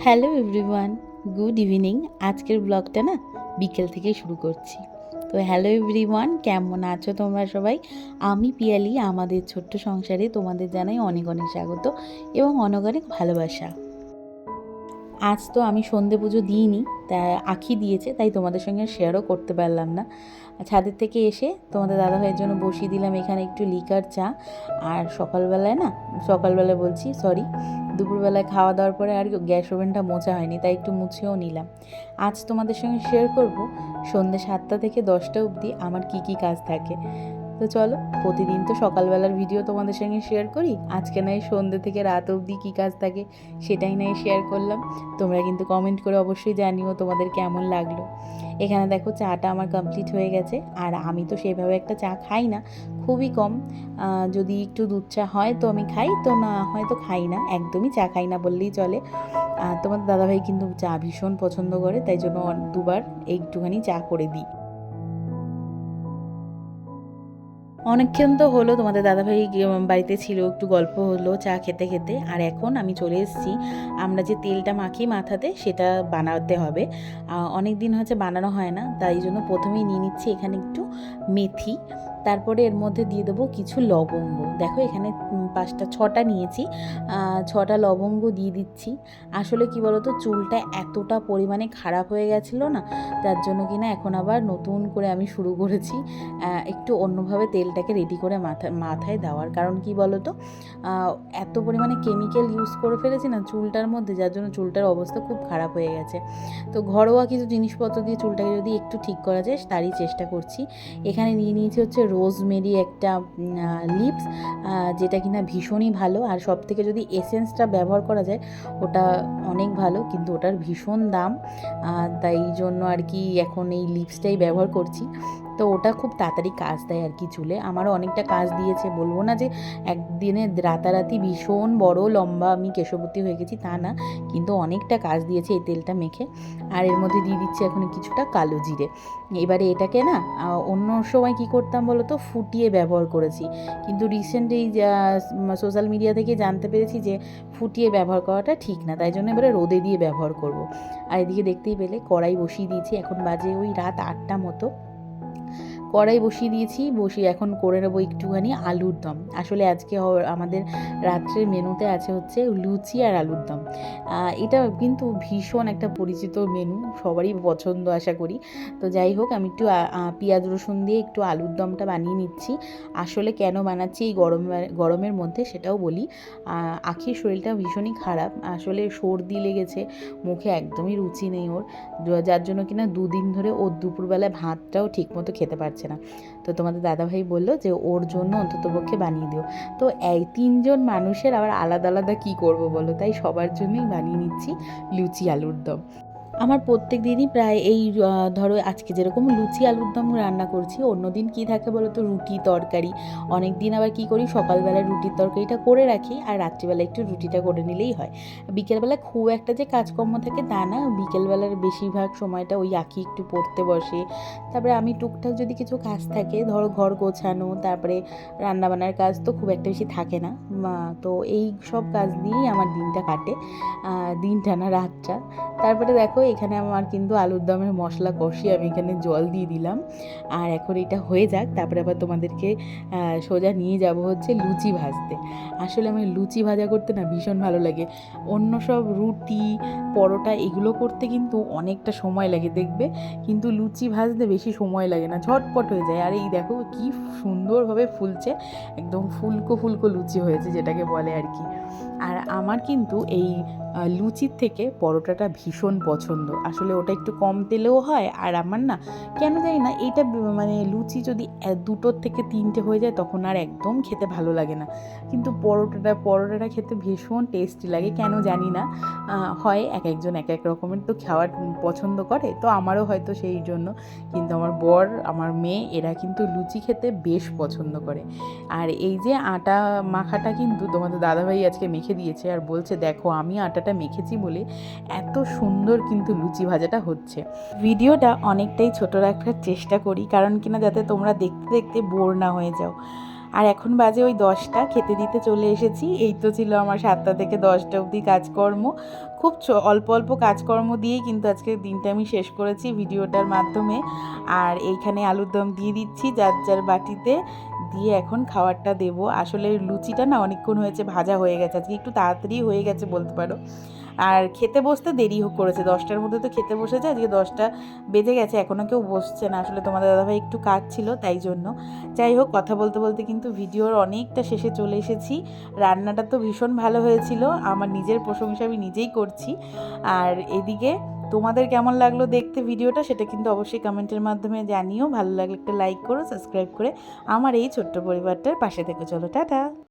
Hello everyone good evening আজকের ব্লগটা না বিকেল থেকে শুরু করছি। তো হ্যালো এভরিওয়ান কেমন আছো তোমরা সবাই? আমি পিয়ালি, আমাদের ছোট্ট সংসারে তোমাদের জানাই অনেক অনেক স্বাগত এবং অনেক অনেক ভালোবাসা। আজ তো আমি সন্ধে পুজো দিইনি, তা আখি দিয়েছে, তাই তোমাদের সঙ্গে শেয়ারও করতে পারলাম না। ছাদের থেকে এসে তোমাদের দাদাভাইয়ের জন্য বসিয়ে দিলাম এখানে একটু লিকার চা। আর সকালবেলায় না, সকালবেলায় বলছি সরি দুপুরবেলায় খাওয়া দাওয়ার পরে আর গ্যাস ওভেনটা মোছা হয়নি, তাই একটু মুছেও নিলাম। আজ তোমাদের সঙ্গে শেয়ার করব, সন্ধ্যে সাতটা থেকে দশটা অবধি আমার কি কি কাজ থাকে। তো চলো, প্রতিদিন তো সকালবেলার ভিডিও তোমাদের সঙ্গে শেয়ার করি। আজকে নয়, সন্ধ্যে থেকে রাত অবধি কী কাজ থাকে সেটাই নয় শেয়ার করলাম। তোমরা কিন্তু কমেন্ট করে অবশ্যই জানিও তোমাদের কেমন লাগল। এখানে দেখো চাটা আমার কমপ্লিট হয়ে গেছে। আর আমি তো সেভাবে একটা চা খাই না, খুবই কম। যদি একটু দুধ চা হয় তো আমি খাই, তো না হয় তো খাই না, একদমই চা খাই না বললেই চলে। আর তোমাদের দাদাভাই কিন্তু চা ভীষণ পছন্দ করে, তাই জন্য দুবার একটুখানি চা করে দিই। অনেকক্ষণ তো হলো তোমাদের দাদাভাই বাড়িতে ছিল, একটু গল্প হলো, চা খেতে খেতে। আর এখন আমি চলে এসেছি, আমরা যে তেলটা মাখি মাথাতে সেটা বানাতে হবে। অনেক দিন হচ্ছে বানানো হয় না, তাই জন্য প্রথমেই নিয়ে নিচ্ছি এখানে একটু মেথি। তারপরে এর মধ্যে দিয়ে দেবো কিছু লবঙ্গ। দেখো এখানে পাঁচটা, ছটা নিয়েছি। ছটা লবঙ্গ দিয়ে দিচ্ছি। আসলে কি বলতো, চুলটা এতটা পরিমাণে খারাপ হয়ে গেছিল না, তার জন্য কিনা এখন আবার নতুন করে আমি শুরু করেছি। একটু অন্যভাবে তেলটাকে রেডি করে মাথা, মাথায় দেওয়ার। কারণ কি বলতো এত পরিমাণে কেমিক্যাল ইউজ করে ফেলেছি না চুলটার মধ্যে, যার জন্য চুলটার অবস্থা খুব খারাপ হয়ে গেছে। তো ঘরোয়া কিছু জিনিসপত্র দিয়ে চুলটাকে যদি একটু ঠিক করা যায়, তারই চেষ্টা করছি। এখানে নিয়ে নিয়েছি হচ্ছে রোজমেরি একটা লিপস যেটা কিনা ভীষণই ভালো। আর সব থেকে যদি এসেন্সটা ব্যবহার করা যায়, ওটা অনেক ভালো, কিন্তু ওটার ভীষণ দাম। তাই জন্য আর কি এখন এই লিপসটাই ব্যবহার করছি। তো ওটা খুব তাড়াতাড়ি কাজ দেয় আর কি চুলে। আমারও অনেকটা কাজ দিয়েছে, বলব না যে একদিনে রাতারাতি ভীষণ বড় লম্বা আমি কেশবতী হয়ে গেছি তা না, কিন্তু অনেকটা কাজ দিয়েছে এই তেলটা মেখে। আর এর মধ্যে দিয়ে দিচ্ছি এখন কিছুটা কালো জিরে। এবারে এটাকে না অন্য সময় কি করতাম বলো তো ফুটিয়ে ব্যবহার করেছি। কিন্তু রিসেন্ট এই সোশ্যাল মিডিয়া থেকে জানতে পেরেছি যে ফুটিয়ে ব্যবহার করাটা ঠিক না, তাই জন্য এবারে রোদে দিয়ে ব্যবহার করব। আর এদিকে দেখতেই পেলে কড়াই বসিয়ে দিয়েছি, এখন বাজে ওই রাত আটটা মতো। কড়াই বসিয়ে দিয়েছি, বসিয়ে এখন করে নেব একটুখানি আলুর দম। আসলে আজকে আমাদের রাত্রের মেনুতে আছে হচ্ছে লুচি আর আলুর দম। এটা কিন্তু ভীষণ একটা পরিচিত মেনু, সবারই পছন্দ আশা করি। তো যাই হোক, আমি একটু পেঁয়াজ রসুন দিয়ে একটু আলুর দমটা বানিয়ে নিচ্ছি। আসলে কেন বানাচ্ছি এই গরম, গরমের মধ্যে সেটাও বলি। আখির শরীরটা ভীষণই খারাপ। আসলে সর্দি লেগেছে, মুখে একদমই রুচি নেই ওর। যার জন্য কিনা দুদিন ধরে ওর দুপুরবেলায় ভাতটাও ঠিকমতো খেতে পারছে না। তো তোমাদের দাদাভাই বলল যে, ওর জন্য অন্ততপক্ষে বানিয়ে দিও। তো এই তিনজন মানুষের আবার আলাদা আলাদা কি করব বলো? তাই সবার জন্যই বানিয়ে নিচ্ছি লুচি আলুর দম। আমার প্রত্যেক দিনই প্রায় এই ধরো আজকে যেরকম লুচি, আলুর দম রান্না করছি, অন্য দিন কী থাকে বলো তো রুটি, তরকারি। অনেক দিন আবার কি করি? সকালবেলা রুটির তরকারিটা করে রাখি আর রাত্রিবেলা একটু রুটিটা করে নিলেই হয়। বিকেলবেলা খুব একটা যে কাজকর্ম থাকে তা না, বিকেলবেলার বেশিরভাগ সময়টা ওই আঁকি একটু পড়তে বসে। তারপরে আমি টুকটাক যদি কিছু কাজ থাকে, ধরো ঘর গোছানো, তারপরে রান্নাবান্নার কাজ তো খুব একটা বেশি থাকে না। তো এই সব কাজ দিয়েই আমার দিনটা কাটে দিনটা না, রাতটা। তারপরে দেখো এখানে আমার কিন্তু আলুর দমের মশলা কষিয়ে আমি এখানে জল দিয়ে দিলাম। আর এখন এটা হয়ে যাক, তারপরে আবার তোমাদেরকে সোজা নিয়ে যাব হচ্ছে লুচি ভাজতে। আসলে আমার লুচি ভাজা করতে না ভীষণ ভালো লাগে। অন্য সব রুটি, পরোটা এগুলো করতে কিন্তু অনেকটা সময় লাগে দেখবে। কিন্তু লুচি ভাজতে বেশি সময় লাগে না, ঝটপট হয়ে যায়। আর এই দেখো কি সুন্দরভাবে ফুলছে, একদম ফুলকো ফুলকো লুচি হয়েছে যেটাকে বলে আর কি। আর আমার কিন্তু এই লুচির থেকে পরোটাটা ভীষণ পছন্দ। আসলে ওটা একটু কম তেলেও হয়, আর আমার না, কেন জানি না এটা মানে লুচি যদি দুটোর থেকে তিনটে হয়ে যায়, তখন আর একদম খেতে ভালো লাগে না। কিন্তু পরোটাটা পরোটাটা খেতে ভীষণ টেস্টি লাগে, কেন জানি না। হয় এক একজন এক এক রকমের তো খাওয়ার পছন্দ করে, তো আমারও হয়তো সেই জন্য। কিন্তু আমার বর, আমার মেয়ে, এরা কিন্তু লুচি খেতে বেশ পছন্দ করে। আর এই যে আটা মাখাটা কিন্তু তোমাদের দাদাভাই আজকে মেখে দিয়েছে, আর বলছে, দেখো, আমি আটাটা মেখেছি বলে এত সুন্দর কিন্তু লুচি ভাজাটা হচ্ছে। ভিডিওটা অনেকটাই ছোট রাখার চেষ্টা করি, কারণ কিনা যাতে তোমরা দেখতে দেখতে বোর না হয়ে যাও। আর এখন বাজে ওই দশটা, খেতে দিতে চলে এসেছি। এই তো ছিল আমার সাতটা থেকে দশটা অবধি কাজকর্ম। খুব অল্প অল্প কাজকর্ম দিয়েই কিন্তু আজকে দিনটা আমি শেষ করেছি ভিডিওটার মাধ্যমে। আর এইখানে আলুর দম দিয়ে দিচ্ছি যার যার বাটিতে। দিয়ে এখন খাবারটা দেব। আসলে লুচিটা না অনেকক্ষণ হয়েছে, ভাজা হয়ে গেছে। আজকে একটু তাড়াতাড়ি হয়ে গেছে বলতে পারো। আর খেতে বসতে দেরি করেছে। দশটার মধ্যে তো খেতে বসেছে, আজকে দশটা বেজে গেছে। এখনও কেউ বসছে না। আসলে তোমাদের দাদাভাই একটু কাজ ছিল, তাই জন্য। যাই হোক, কথা বলতে বলতে কিন্তু ভিডিওর অনেকটা শেষে চলে এসেছি। রান্নাটা তো ভীষণ ভালো হয়েছিল। আমার নিজের প্রশংসা আমি নিজেই করছি। আর এদিকে তোমাদের কেমন লাগল দেখতে ভিডিওটা সেটা কিন্তু অবশ্যই কমেন্টের মাধ্যমে জানিও। ভালো লাগলে একটা লাইক করো, সাবস্ক্রাইব করে আমার এই ছোট্ট পরিবারটার পাশে থেকে। চলো, টাটা।